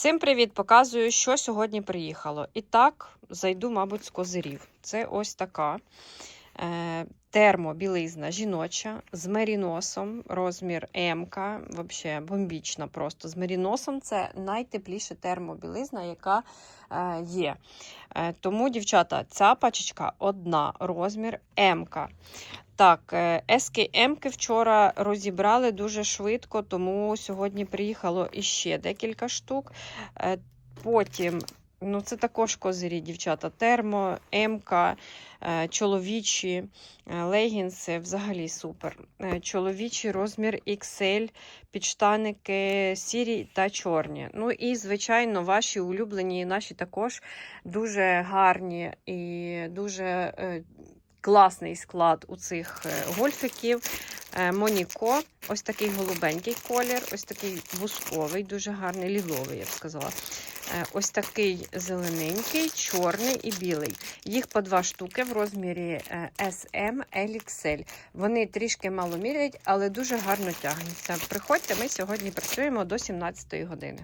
Всім привіт! Показую, що сьогодні приїхало. І так, зайду, мабуть, з козирів. Це ось така термобілизна жіноча з меріносом, розмір М. Взагалі бомбічна просто. З меріносом це найтепліша термобілизна, яка е, є. Е, тому, дівчата, ця пачечка одна, розмір М. Так, е, СКМ-ки вчора розібрали дуже швидко, тому сьогодні приїхало іще декілька штук. Е, Потім, ну це також козирі, дівчата, термо, МК, е, чоловічі, е, легінси, взагалі супер. Е, Чоловічий розмір XL, підштаники сірі та чорні. Ну і, звичайно, ваші улюблені, і наші також дуже гарні і дуже. Класний склад у цих гольфиків. Е, Моніко, ось такий голубенький колір, ось такий бусковий, дуже гарний, ліловий, я б сказала. Е, Ось такий зелененький, чорний і білий. Їх по два штуки в розмірі е, SM, LXL. Вони трішки мало міряють, але дуже гарно тягнуться. Приходьте, ми сьогодні працюємо до 17 години.